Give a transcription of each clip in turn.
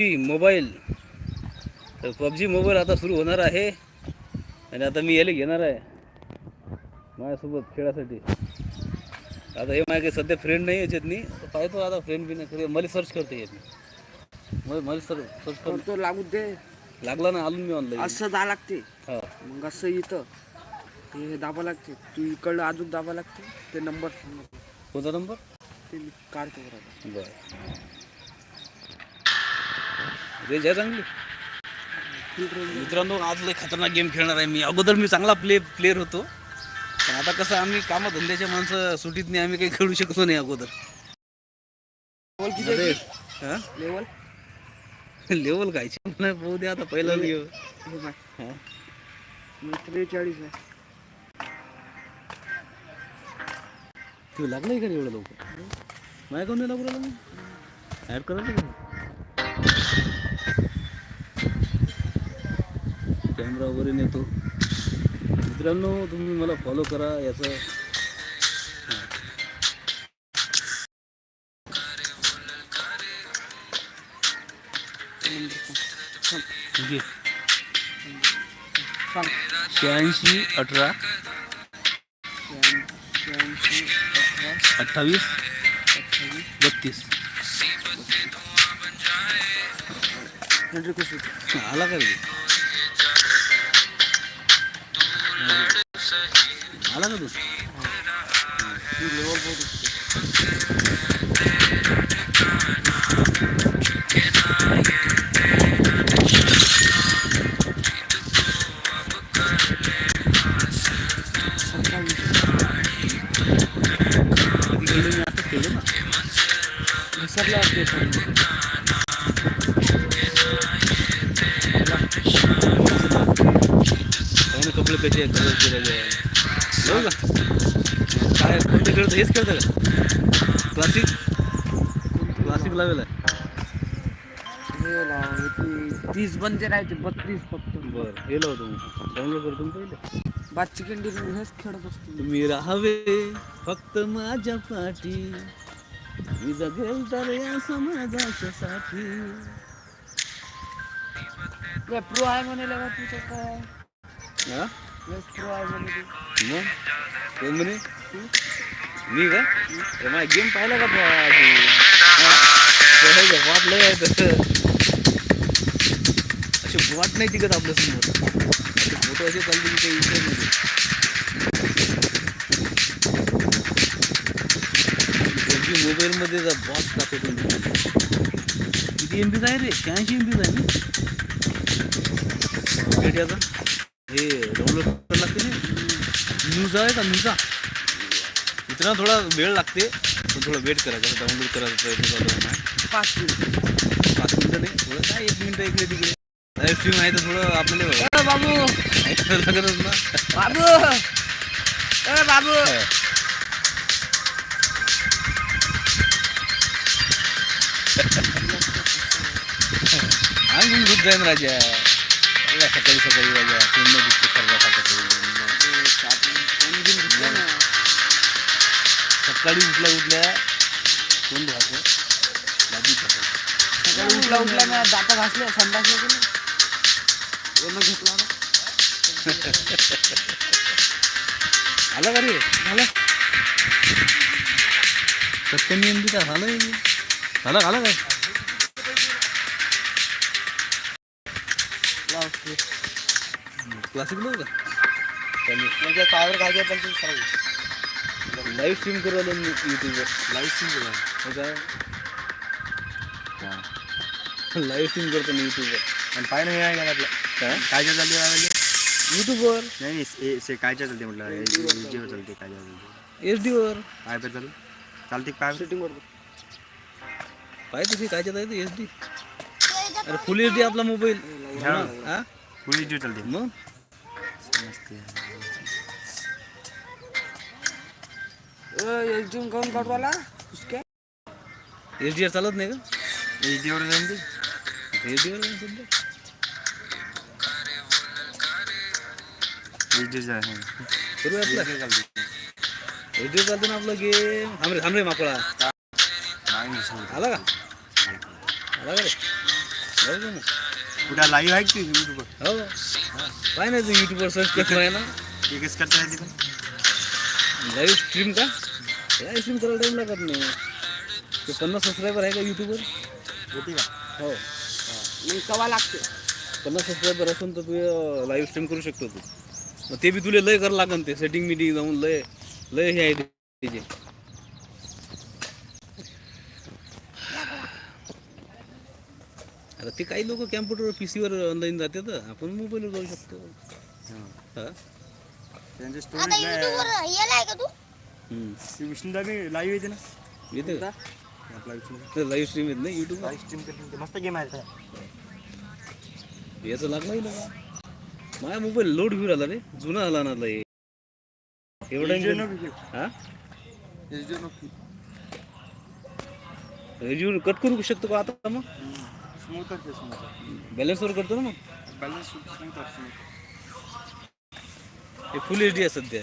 PUBG mobile. तर PUBG mobile आता सुरू होणार आहे. आणि आता मी याला घेणार आहे. माझ्यासोबत खेळासाठी. आता हे माझ्या काही सध्या फ्रेंड नाही याच्यात नाही पाहतो आता फ्रेंड बी नाही मला सर्च करते येत नाही. मला सर सर्च कर करतो लागू दे. लागला ना आलो मी ऑनलाईन असं जा लागते. हा. मग असं इथं. ते दाबा लागते. तू इकडलं अजून दाबा लागते. ते नंबर कोणता नंबर ते मी काढतो बरोबर बरं. रेंज आहे चांगली. मित्रांनो आज लय खतरनाक गेम खेळणार आहे मी. अगोदर मी चांगला प्ले प्लेअर होतो. पण आता कसं आम्ही कामधंद्याच्या माणसं सुटीत नाही आम्ही काही खेळू शकतो नाही अगोदर. लेवल हा? लेवल लेवल काय? नाही पाहू दे आता पहिला मग त्रेचाळीस आहे. तू लागलं का एवढं लवकर? माझ्या कोण नाही लागू ॲड करायचं कॅमेरा वगैरे नेतो मित्रांनो तुम्ही मला फॉलो करा याचं सांग शहाऐंशी अठरा. अठरा अठ्ठावीस अठ्ठावीस. बत्तीस. आला का? आता खेळलो ना विसरला असते काही ना कपडे कसे कलर कोणतं खेळतं का? क्लासिक क्लासिक लावेल. आहे तीस बनते राहायचे बत्तीस फक्त. बरं हे लावतो डाउनलोड करतो ना पहिले? बाद चिकन डिनर हेच खेळत असतो तुम्ही राहावे फक्त माझ्या पाठी. मी जगेल तर या समाजाच्या साठी. प्रो आहे म्हणे लेवा तुझं काय? हा? प्रो आहे म्हणे. मग? कोण म्हणे? मी का? माझा गेम पाहिला का वाट लय आहेत. असे वाट नाही टिकत आपल्यासमोर. फोटो असे चालते की काही विषय नाही पबजी मोबाईलमध्ये बॉस दाखवतो किती एम आहे रे? शहाऐंशी एम आहे ना? हे डाउनलोड करायला लागते न्यूज आहे का? न्यूजा मित्रांनो थोडा वेळ लागते पण थोडा वेट करायचा डाउनलोड करायचा प्रयत्न चालू आहे. पाच मिनिट. पाच मिनिटं नाही थोडं काय एक मिनिटं इकडे तिकडे. लाईव्ह स्ट्रीम आहे तर थोडं आपल्याला बाबू. लागतच ना. बाबू. ए बाबू. आणि मी दूध जाईन राजा. सकाळी सकाळी राजा. पूर्ण दिसते सर्व सकाळी उठल्या उठल्या कोण धुवायचं सकाळी उठला उठला मी दाता घासले संडासले येणं घेतला ना. आला का रे? झालं? सत्याण्णव एम बी का झालं? झालं झालं काय. क्लासिक लो का? म्हणजे पावर घालते पण तू सांग लाईव्ह स्ट्रीम करू आलो मी युट्यूबवर लाईव्ह स्ट्रीम हो काय? हां. लाईव्ह स्ट्रीम करतो मी युट्यूबवर आणि पाय नाही आहे आपलं काय काय? जे चालते युट्यूबवर नाही नाही से- से कायच्या चालते म्हटलं? एचडीवर चालते काय चालते. एच डीवर काय पे चालू? चालते काय? सेटिंग करतो पाहिजे तुझी काय आहे एच डी अरे फुल एच डी आपला मोबाईल हा. हा? फुल एचडी चालते. मग? एचडी काऊन काढू आला उसके? एच डी चालत नाही का? एचडीवर जाऊन दे. एच डीवर सध्या. एचडी आहे करू आपला. चालते एच डी चालतो ना आपला गेम? माकळा नाही सांगतो आला का? आला का रे? जाऊ ना. कुठं लाईव्ह आहे की युट्यूबवर हो. काय नाही तू यूट्यूबवर सर्च करतो आहे ना. एकच करता येते लाईव्ह स्ट्रीम का? लाईव्ह स्ट्रीम करायला टाईम लागत नाही. ते पन्नास सबस्क्रायबर आहे का यूट्यूबवर होती का? हो. मग कवा लागते? पन्नास सबस्क्रायबर असून तर तू लाईव्ह स्ट्रीम करू शकतो तू. मग ते बी तुला लय करावं लागन ते सेटिंग मिटिंग जाऊन लय लय हे आहे त्याचे. आता ते काही लोक कॅम्प्युटर पी सीवर ऑनलाईन जातात आपण मोबाईलवर जाऊ शकतो. हा. त्यांचे आता स्टोरेज युट्यूबवर विष्णुदा लाईव्ह येते ना? येते का? आपला विष्णू ते लाईव्ह स्ट्रीम येत नाही यूट्यूब लाईव्ह स्ट्रीम करते मस्त गेम आहे. याचं लागलं ना माझा मोबाईल लोड घेऊन आला रे. जुना आला ना लय एवढा घेऊ. हा. रेज्यूम कट करू शकतो का आता मग? स्मूथ आहे ते स्मूथ बॅलन्सवर करतो ना मग? बॅलन्स स्मूथ हे फुल एच डी आहे सध्या.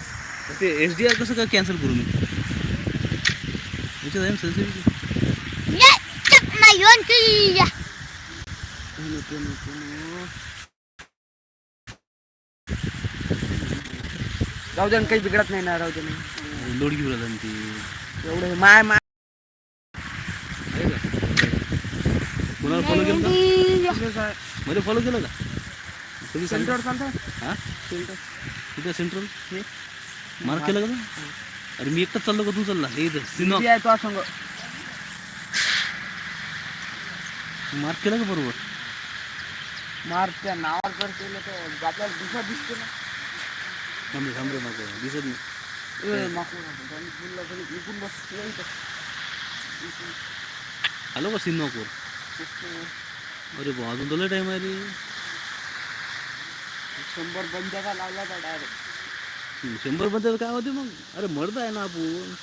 ते एच डी आर कसं काय कॅन्सल करू मी? याच्यात आहे दे ना, काही बिघडत नाही ना राहू दे ना. लोड घेऊन आलं ना ती. एवढं हे माय माय. आहे का? कोणाला फॉलो केलं का? मध्ये फॉलो केलं का? कधी सेंटर चालतं हा? सेंटर. कुठे सेंट्रल? हे? मार्क केलं का तू? अरे मी एकटाच चाललो का तू चालला? हे इथं सिनो आहे तो संग मार्क केलं का बरोबर? मार त्या नावावर जर केलं तर आपल्याला दुसरा दिसते ना. थांब रे थांब रे दिसत नाही. ए, आहे. त्यांनी बोललं तरी इकडून बस तुला इथं. आलो का सिन्नोकोर अरे बा अजून तुला टाईम आहे रे. शंभर बंजाचा लावला तर डायरेक्ट शंभरमध्ये काय होते मग? अरे मर्द आहे ना आपण.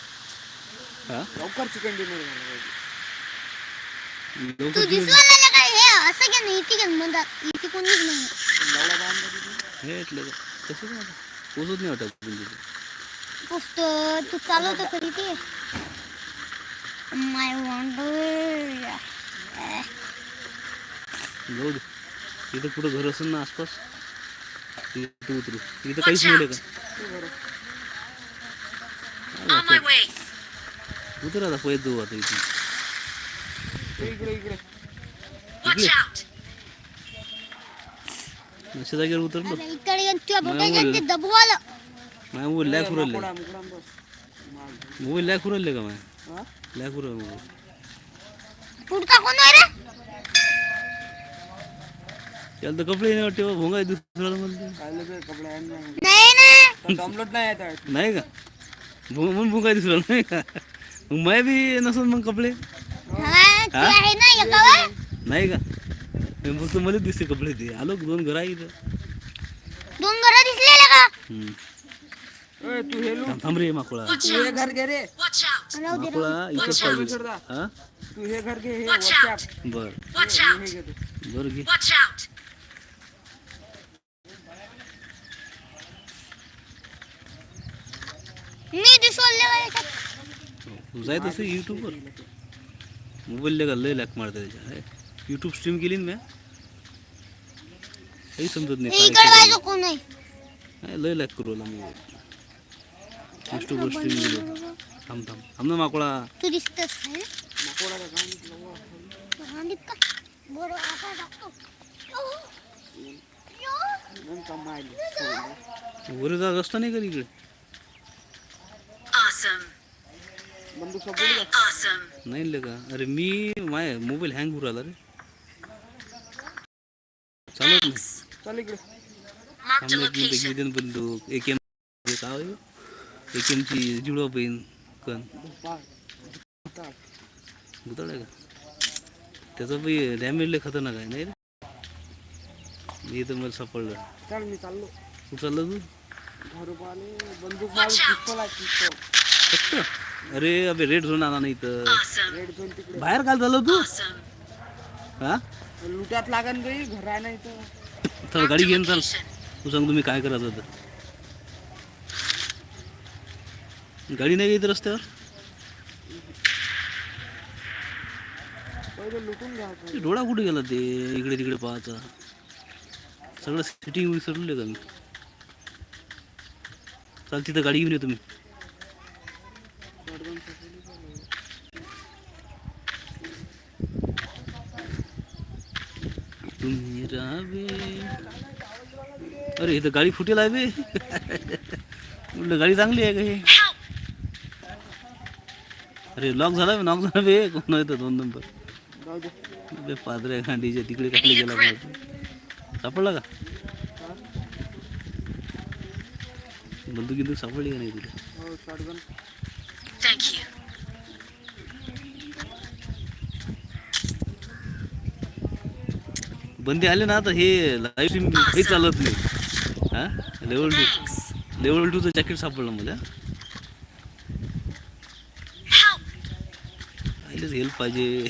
हा? लवकर चिकन डिनर झालं पाहिजे. तू लवकर दिसला नाही काय? हे असं नाही इथे का म्हणतात इथे कोणीच नाही. लावला बांधला तिथे. हे इथलं का? कसं काय? आता? पोचत नाही वाटत पण तिथे. पुस्त. तू चालवतो कधी ते माय वंडर. जाऊ दे. इथं कुठं घर असेल ना आसपास. इथं उतरू. इथं काहीच नाही का. उतर आता पैसे जाऊ आता इथून. अशा जागेवर उतरलो माझ्या मोबाईल लॅक उरले मोबाईल लॅक का माझ्या हा? लॅक उरल मोबाईल पुढचा कोण आहे रे? त्याला तर कपडे नाही वाटते बा, भोंगा आहे दुसऱ्याला म्हणते काय लगे कपडे आहे ना नाही ना। डाउनलोड नाही येत आहे. नाही का? भो म्हणून भोंगा आहे दुसऱ्याला नाही का? मग माय बी नसत मग कपडे। हा, ते आहे ना एकावर नाही का? मी फक्त मला दिसते कपडे ते आलो दोन घर आहे इथं दोन घर दिसलेले का हम्म. ए, तू हे लू थांब थांब रे माकुळा तू हे घर घे रे। Watch out. राहू दे माकुळा इथंच पाहिजे सोडा. हा तू हे घर घे हे Watch व्हॉट्सअप out. बर। Watch हे out. घे तू. बरं घे मी? तू जाय तसं यूट्यूबवर मोबाईल का लय लॅक मारते त्याच्या. यूट्यूब स्ट्रीम केली ना काही समजत नाही. हे लय लॅक करू आला मोबाईल यूट्यूबवर स्ट्रीम केलं थांब थांब. थांब ना माकुळा तू दिसतस. वर जात असता नाही का इकडे नाही ले का अरे मी माय मोबाईल हँग होऊ राहिला रे। चालत नाही चल इकडे। Marked a थांब एक मिनिट. घेऊन बंदूक ए के एम काय ए के एमची जुडवा बहीण कण. गुताळ आहे का त्याचं बी डॅमेज लय खतरनाक आहे नाही रे? मी तर मला सापडलं चल मी चाललो तू चाललं तू। घरोपाने बंदूक मारून पिस्तोल आहे पिस्तोल। फक्त अरे अबे रेड झोन आला नाही तर. रेड झोन तिकडे बाहेर काल झालं तू. हा? लुट्यात लागन गई घर नाही तर चल गाडी घेऊन चाल. तू सांग तुम्ही काय करायचं तर गाडी नाही येत रस्त्यावर? ते डोळा कुठे गेला ते? इकडे तिकडे पाहायचा. सगळं सिटिंग विसरले का मी. चाल तिथं गाडी घेऊन ये तुम्ही. अरे इथं गाडी फुटेल आहे बे. म्हटलं गाडी चांगली आहे का हे? अरे लॉक झाला लॉक झाला बे. कोण येतं दोन नंबर? जाऊ बे पादऱ्या गांडीच्या तिकडे कसले गेला पाहिजे सापडला का? बंदूक सापडली का नाही तिथे हो, बंदी आले ना आता हे लाईव्ह स्ट्रीम काही चालत नाही. हा? Level two. लेवल टूचं जॅकेट सापडलं मला! पहिलेच हेल्प पाहिजे.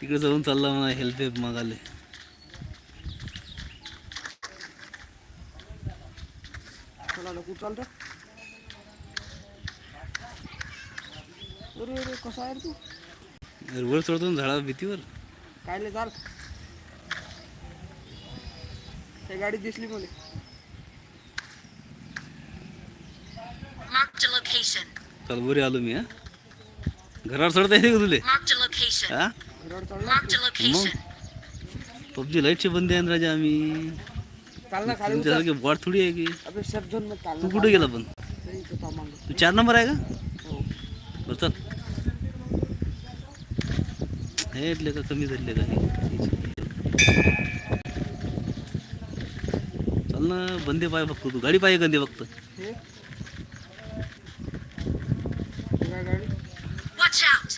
तिकडे जाऊन चालला म्हणा हेल्प हेल्प मागाले. वर चढतो ना झाडा भीतीवर. कायले चाल ते गाडी दिसली मला. चाल वरे आलो मी हा. घरावर चढता येते का तुले. हा? घरावर चालला location. पबजी लाईटचे बंदी आहे ना राजा आम्ही. चाल ना खाली उतर. तुमच्यासारखे बॉट थोडी आहे की? अबे सब झोनमध्ये चाल तू कुठे गेला पण. तू चार नंबर आहे का? हो. बरं चल. हे इथले का कमी झाले का हे ना बंदे पाय फक्त तू. गाडी पाहिजे गंदे हे? हे out!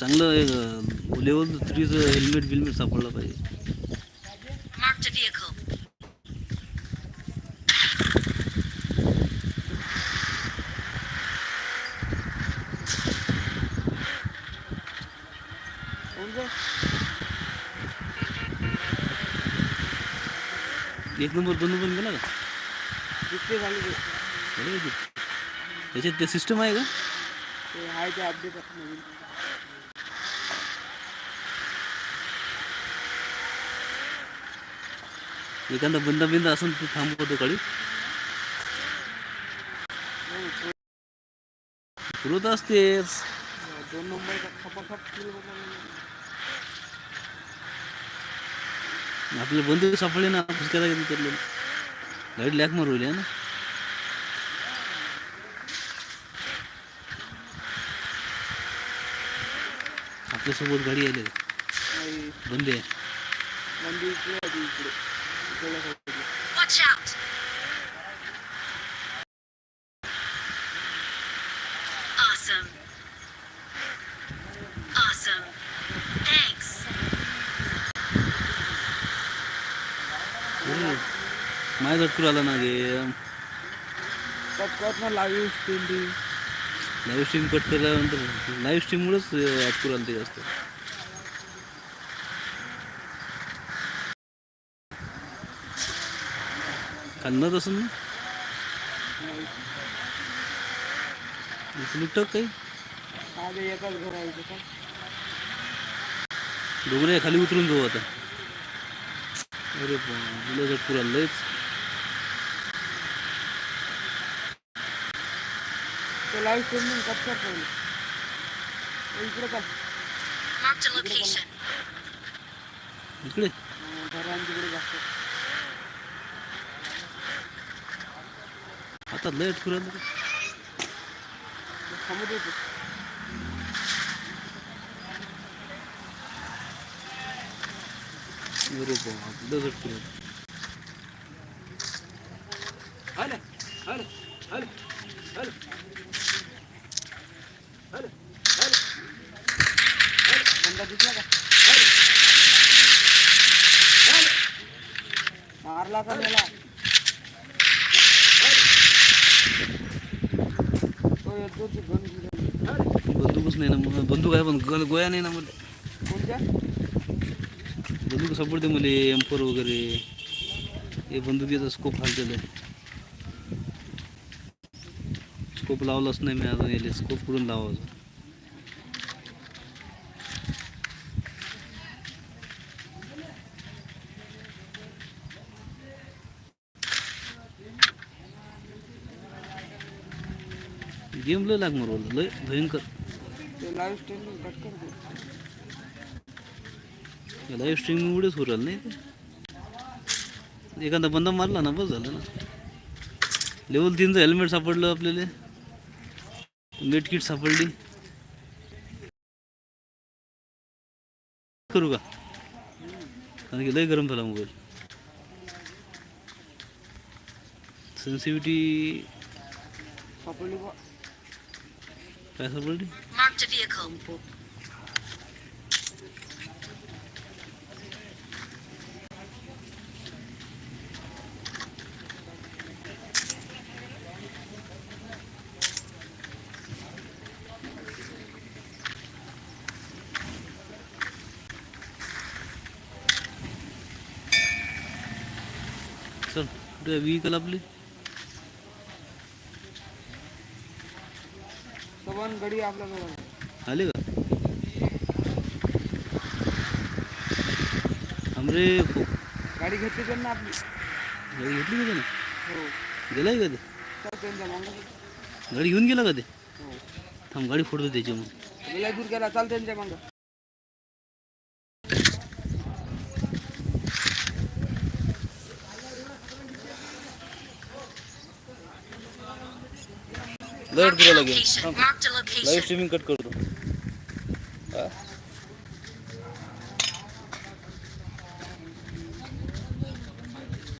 चांगलं लेवल थ्रीचं हेल्मेट बिल्मेट सापडलं पाहिजे. एक नंबर दोन नंबर गेला का? जितके झाले ते. अरे ते- त्याच्यात ते सिस्टम आहे का? ते आहे ते अपडेट नवीन. एखादा बंदा बिंदा असेल तू थांबवतो गाडी. पुरवत असतेच. दोन नंबर खपाखप किल आपले बंदूक सापडले ना फुसक्याला गेली तर गाडी लॅक मारवली आहे ना. आपल्यासोबत गाडी आली. बंदी आहे. माझ्या झटकून आला ना गे कट ना live stream live stream cut केल्यानंतर लाईव्ह स्ट्रीममुळेच अटकून आलं ते जास्त खाल्लं तसं ना लुटक काही. डोंगरे खाली उतरून जाऊ आता. अरे तुला झटकून आलं लयच ते लाईव्ह स्ट्रीम कट कर. पहिले ए, इकडे location. इकडे. घरां तिकडे जास्त आता लय अटकून आलं रे. थांबत होतो अरे बाप लय झटकून आलं हले हले हले हले हले हले बंदा दिसला का हले आला का मेला तो येतो ते गण घेऊन. बंदूकच नाही ना मला बंदूक आहे पण गल गोया नाही ना मला कोणत्या? बंदूक सापडते मला एम्पर वगैरे. हे बंदुकीचा स्कोप हालतेला. आहे स्कोप लावलाच नाही मी अजून याले स्कोप कुठून लावायचं गेम लय लाग मरवलं लय भयंकर. लाईव्ह स्ट्रीमिंग स्ट्रीमिंग एवढेच राहिलं नाही एखादा बंदा मारला ना बस झालं ना. लेवल तीनचं हेल्मेट सापडलं आपल्याला. मेट किट सापडली. करू का? कारण की लय गरम झाला मोबाईल सेन्सिटिव्हिटी सापडली Mark Marked a vehicle. Sir, the vehicle, please? आले का? आमरे फो गाडी घेतली त्यांना आपली. गाडी घेतली का त्यानं? हो. गेलाय का ते? गाडी घेऊन गेला का ते? हो. थांब गाडी फोडतो त्याची मग. गेला दूर गेला चाल त्यांच्या मागं. लाइट दिलं लगेच लाइट स्ट्रीमिंग कट करतो